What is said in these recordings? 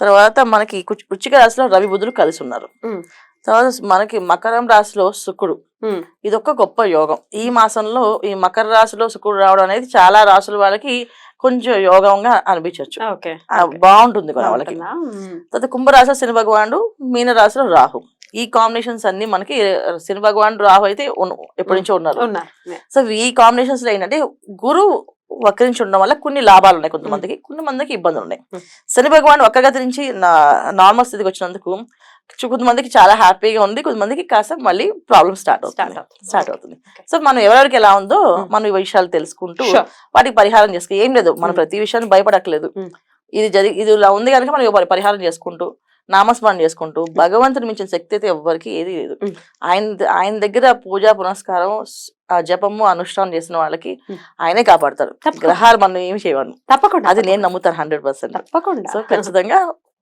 తర్వాత మనకి వృశ్చిక రాశిలో రవి బుధులు కలిసి ఉన్నారు. తర్వాత మనకి మకరం రాశిలో శుక్రుడు. ఒక గొప్ప యోగం. ఈ మాసంలో ఈ మకర రాశిలో శుక్రుడు రావడం అనేది చాలా రాశుల వాళ్ళకి కొంచెం యోగంగా అనిపించవచ్చు బాగుంటుంది కూడా వాళ్ళకి. తర్వాత కుంభరాశిలో శని భగవానుడు మీన రాశిలో రాహు. ఈ కాంబినేషన్స్ అన్ని మనకి శని భగవానుడు రాహు అయితే ఎప్పటి నుంచో ఉన్నారు. ఉన్నారు. సో ఈ కాంబినేషన్స్లో ఏంటంటే గురువు వక్రించి ఉండడం వల్ల కొన్ని లాభాలు ఉన్నాయి కొంతమందికి కొంతమందికి ఇబ్బందులు ఉన్నాయి. శని భగవాన్ వక్రగతి నుంచి నార్మల్ స్థితికి వచ్చినందుకు కొంతమందికి చాలా హ్యాపీగా ఉంది కొంతమందికి కాస్త మళ్ళీ ప్రాబ్లమ్ స్టార్ట్ అవుతుంది స్టార్ట్ అవుతుంది. సో మనం ఎవరెవరికి ఎలా ఉందో. మనం ఈ విషయాలు తెలుసుకుంటూ. వాటికి పరిహారం చేసుకో ఏం లేదు మనం. ప్రతి విషయాన్ని భయపడట్లేదు. ఇది జరిగి ఇది ఇలా ఉంది కనుక మనం పరి- పరిహారం చేసుకుంటూ నామస్మరణ చేసుకుంటూ భగవంతుని మించిన శక్తి అయితే ఎవ్వరికి ఏది లేదు. ఆయన ఆయన దగ్గర పూజా పునస్కారం ఆ జపము అనుష్ఠానం చేసిన వాళ్ళకి. ఆయనే కాపాడతారు. గ్రహాలు మనం ఏమి చేయవను. తప్పకుండా అది నేను నమ్ముతాను హండ్రెడ్ పర్సెంట్. తప్పకుండా. సో ఖచ్చితంగా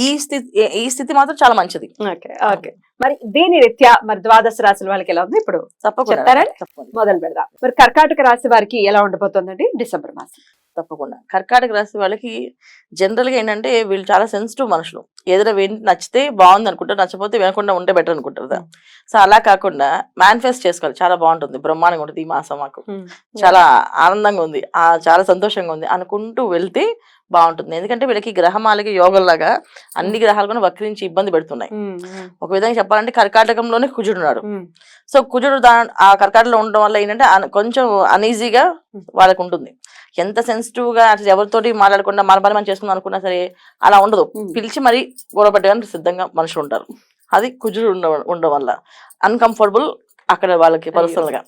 ఈ స్థితి ఈ స్థితి మాత్రం చాలా మంచిది. Okay okay. మరి దీని రీత్యా మరి ద్వాదశ రాశుల వాళ్ళకి ఎలా ఉంది? ఇప్పుడు తప్పకుండా మొదలు పెడదాం. మరి కర్కాటక రాశి వారికి ఎలా ఉండబోతుందండి? డిసెంబర్ మాసం. తప్పకుండా. కర్కాటక రాశి వాళ్ళకి జనరల్గా ఏంటంటే వీళ్ళు చాలా సెన్సిటివ్ మనుషులు. ఏదైనా నచ్చితే బాగుంది అనుకుంటారు నచ్చకపోతే వినకుండా ఉంటే బెటర్ అనుకుంటారు. కదా. సో అలా కాకుండా మేనిఫెస్ట్ చేసుకోవాలి. చాలా బాగుంటుంది. బ్రహ్మాండంగా ఉంటుంది ఈ మాసం మాకు. చాలా ఆనందంగా ఉంది. ఆ చాలా సంతోషంగా ఉంది అనుకుంటూ వెళ్తే బాగుంటుంది. ఎందుకంటే వీళ్ళకి గ్రహమాలకి యోగంలాగా అన్ని గ్రహాలు కూడా వక్రించి ఇబ్బంది పెడుతున్నాయి. ఒక విధంగా చెప్పాలంటే కర్కాటకంలోనే కుజుడు ఉన్నాడు. సో కుజుడు దా ఆ కర్కాటకలో ఉండడం వల్ల ఏంటంటే కొంచెం అనీజీగా వాళ్ళకి ఉంటుంది. ఎంత సెన్సిటివ్గా అసలు ఎవరితోటి మాట్లాడకుండా మన పని మనం చేసుకుందాం అనుకున్నా సరే అలా ఉండదు. పిలిచి మరీ గొడవ పెట్టడానికి సిద్ధంగా మనుషులు ఉంటారు. అది కుజుడు ఉండ ఉండడం వల్ల. అన్కంఫర్టబుల్ అక్కడ వాళ్ళకి పర్సనల్గా.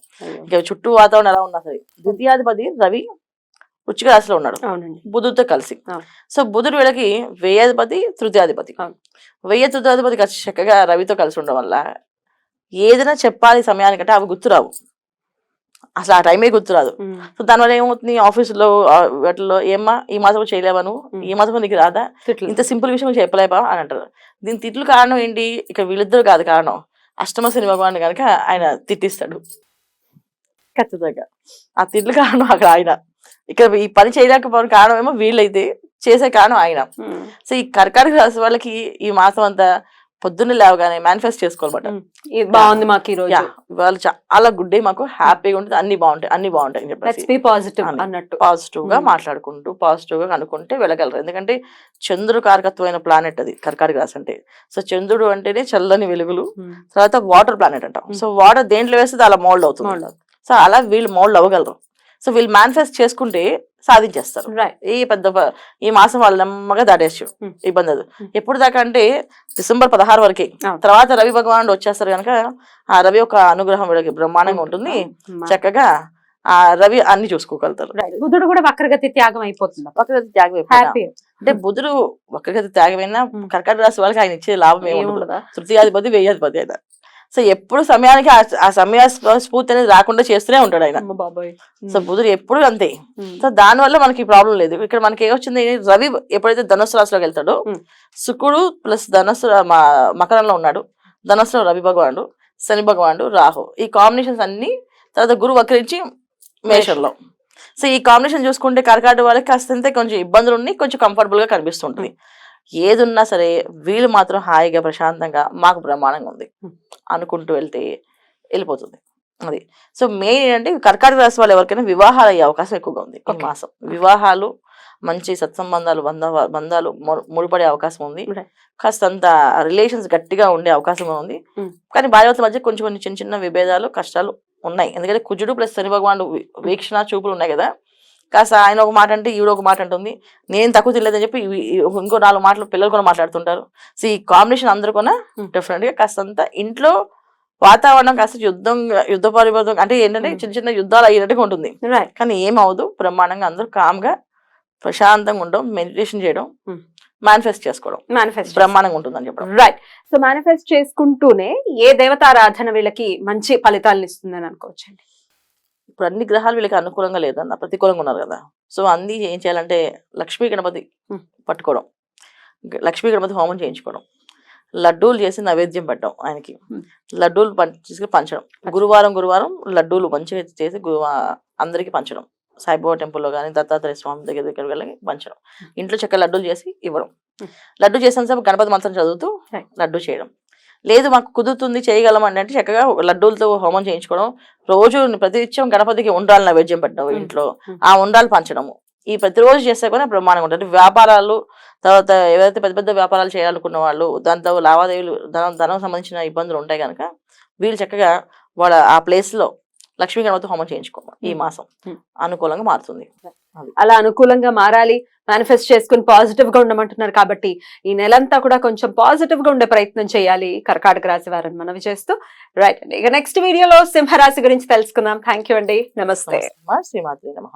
ఇంకా చుట్టూ వాతావరణం ఎలా ఉన్నా సరే. ద్వితీయాధిపతి రవి వృచ్చిక రాశిలో ఉన్నాడు. బుధుడితో కలిసి. సో బుధుడు వీళ్ళకి వ్యయాధిపతి తృతీయాధిపతి. వెయ్యి తృతీయాధిపతి కలిసి చక్కగా రవితో కలిసి ఉండడం వల్ల ఏదైనా చెప్పాలి సమయానికంటే అవి గుర్తురావు అసలు ఆ టైమే గుర్తురాదు సో దానివల్ల ఏమవుతుంది? ఆఫీసులో వాటిలో ఏమ్మా ఈ మాసం చేయలేవా నువ్వు. ఈ మాసం నీకు రాదా. ఇంత సింపుల్ విషయం చెప్పలేవా? అని అంటారు. దీని తిట్లు కారణం ఏంటి? ఇక వీళ్ళిద్దరు కాదు కారణం. అష్టమ శని భగవాన్ కనుక ఆయన తిట్టిస్తాడు. ఖచ్చితంగా. ఆ తిట్లు కారణం అక్కడ ఆయన. ఇక్కడ ఈ పని చేయలేకపోవడం కారణం ఏమో వీళ్ళైతే చేసే కారణం ఆయన. సో ఈ కర్కాటక రాశి వాళ్ళకి ఈ మాసం అంతా పొద్దున్నే లేవగానే మేనిఫెస్ట్ చేసుకోవాలన్నమాట. బాగుంది మాకు ఈ రోజు. వాళ్ళు చాలా గుడ్ డే మాకు. హ్యాపీగా ఉంటుంది. అన్ని బాగుంటాయి. అన్ని బాగుంటాయి చెప్పేసి. పాజిటివ్. అన్నట్టు. పాజిటివ్గా. మాట్లాడుకుంటూ పాజిటివ్గా అనుకుంటే వెళ్ళగలరు. ఎందుకంటే చంద్రుడు కారకత్వమైన ప్లానెట్ అది కర్కాటక రాశి అంటే. సో చంద్రుడు అంటేనే చల్లని వెలుగులు తర్వాత వాటర్ ప్లానెట్ అంటాం. సో వాటర్ దేంట్లో వేస్తే అలా మోల్డ్ అవుతుంది. సో అలా వీళ్ళు మోల్డ్ అవ్వగలరు. సో వీళ్ళు మేనిఫెస్ట్ చేసుకుంటే సాధించేస్తారు ఈ పెద్ద ఈ మాసం వాళ్ళు నెమ్మగా దాటేచ్చు మ్మ్. ఇబ్బంది అది మ్మ్. ఎప్పుడు దాకా అంటే డిసెంబర్ పదహారు వరకే. తర్వాత రవి భగవానుడు వచ్చేస్తారు కనుక ఆ రవి ఒక అనుగ్రహం వీళ్ళకి బ్రహ్మాండంగా ఉంటుంది అమ్మా. చక్కగా ఆ రవి అన్ని చూసుకోగలుగుతారు. బుధుడు కూడా వక్రగతి త్యాగం అయిపోతుంది వక్రగతి త్యాగం. హ్యాపీ అంటే బుధుడు వక్రగతి త్యాగమైనా మ్మ్. కర్కాటక రాశి వాళ్ళకి ఆయన ఇచ్చే లాభం ఏమి తృతీయాధిపతి వెయ్యాధిపతి ఆయన సో ఎప్పుడు సమయానికి ఆ- సమయ స్ఫ- స్ఫూర్తి అనేది రాకుండా చేస్తూనే ఉంటాడు ఆయన. సో బుధుడు ఎప్పుడు అంతే. సో దాని వల్ల మనకి ప్రాబ్లం లేదు. ఇక్కడ మనకి ఏమొచ్చింది? రవి ఎప్పుడైతే ధనుసు రాశిలోకి వెళ్తాడో. శుక్రుడు ప్లస్ ధనస్సు మకరంలో ఉన్నాడు. ధనస్సులో రవి భగవానుడు శని భగవానుడు రాహు. ఈ కాంబినేషన్స్ అన్ని తర్వాత గురువు వక్రించి మేషంలో. సో ఈ కాంబినేషన్ చూసుకుంటే కర్కాటక వాళ్ళకి కాస్తంతే కొంచెం ఇబ్బందులు ఉన్నాయి కొంచెం కంఫర్టబుల్గా కనిపిస్తుంటుంది ఏది ఉన్నా సరే వీళ్ళు మాత్రం హాయిగా ప్రశాంతంగా మాకు బ్రహ్మాండంగా ఉంది. అనుకుంటూ వెళ్తే వెళ్ళిపోతుంది. అది. సో మెయిన్ ఏంటంటే కర్కాటక రాశి వాళ్ళు ఎవరికైనా వివాహాలు అయ్యే అవకాశం ఎక్కువగా ఉంది. ఈ Okay. మాసం. వివాహాలు మంచి సత్సంబంధాలు బంధ బంధాలు ముడిపడే అవకాశం ఉంది. Right. కాస్తంత రిలేషన్స్ గట్టిగా ఉండే అవకాశం ఉంది. కానీ భార్యవతుల మధ్య కొంచెం కొన్ని చిన్న చిన్న విభేదాలు కష్టాలు ఉన్నాయి. ఎందుకంటే కుజుడు ప్లస్ శని భగవానుడు వీక్షణ చూపులు ఉన్నాయి కదా. కాస్త ఆయన ఒక మాట అంటే ఈవిడ ఒక మాట అంటుంది. నేను తక్కువ తెలియదని చెప్పి ఇంకో నాలుగు మాటలు పిల్లలు కూడా మాట్లాడుతుంటారు. సో ఈ కాంబినేషన్ అందరూ కూడా Hmm. డిఫరెంట్గా కాస్తంత ఇంట్లో వాతావరణం కాస్త యుద్ధం యుద్ధ పరిబద్ధం అంటే ఏంటంటే Hmm. చిన్న చిన్న యుద్ధాలు అయ్యేట్టుగా ఉంటుంది. కానీ ఏమవదు బ్రహ్మాండంగా అందరూ కామ్గా ప్రశాంతంగా ఉండడం మెడిటేషన్ చేయడం Hmm. మేనిఫెస్ట్ చేసుకోవడం. మేనిఫెస్ట్ బ్రహ్మాండంగా ఉంటుందని చెప్పడం. రైట్ సో మేనిఫెస్ట్ చేసుకుంటూనే ఏ దేవతారాధన వీళ్ళకి మంచి ఫలితాలను ఇస్తుందని అనుకోవచ్చండి. ఇప్పుడు అన్ని గ్రహాలు వీళ్ళకి అనుకూలంగా లేదన్న ప్రతికూలంగా ఉన్నారు కదా. సో అన్ని ఏం చేయాలంటే లక్ష్మీ గణపతి. పట్టుకోవడం లక్ష్మీ గణపతి హోమం చేయించుకోవడం. లడ్డూలు చేసి నైవేద్యం పెట్టడం ఆయనకి. లడ్డూలు పం- తీసుకుని పంచడం. గురువారం గురువారం లడ్డూలు మంచిగా చేసి అందరికి పంచడం. సాయిబాబా టెంపుల్లో కానీ దత్తాత్రేయ స్వామి దగ్గర దగ్గర వెళ్ళి పంచడం. ఇంట్లో చక్కగా లడ్డూలు చేసి ఇవ్వడం. లడ్డు చేసిన సేపు గణపతి మంత్రం చదువుతూ. లడ్డు చేయడం. లేదు మాకు కుదురుతుంది చేయగలం అంటే చక్కగా లడ్డూలతో హోమం చేయించుకోవడం రోజు ప్రతినిత్యం గణపతికి ఉండాలి నైవేద్యం పెట్టడం. ఇంట్లో. ఆ ఉండాలి పంచడము ఈ ప్రతిరోజు చేస్తే కూడా బ్రహ్మాండంగా ఉంటుంది వ్యాపారాలు తర్వాత ఏవైతే పెద్ద పెద్ద వ్యాపారాలు చేయాలనుకున్న వాళ్ళు దాంతో లావాదేవీలు ధనం ధనం సంబంధించిన ఇబ్బందులు ఉంటాయి కనుక వీళ్ళు చక్కగా వాళ్ళ ఆ ప్లేస్లో లక్ష్మీ గణపతి హోమం చేయించుకోవాలి ఈ. మాసం. అనుకూలంగా మారుతుంది అలా అనుకూలంగా మారాలి మేనిఫెస్ట్ చేసుకుని పాజిటివ్గా ఉండమంటున్నారు కాబట్టి ఈ నెలంతా కూడా కొంచెం పాజిటివ్గా ఉండే ప్రయత్నం చేయాలి. కర్కాటక రాశి వారని మనవి చేస్తూ రైట్ అండి. ఇక నెక్స్ట్ వీడియోలో సింహరాశి గురించి తెలుసుకుందాం. థ్యాంక్ యూ అండి. నమస్తే. నమస్తే శ్రీమాత్రి నమ.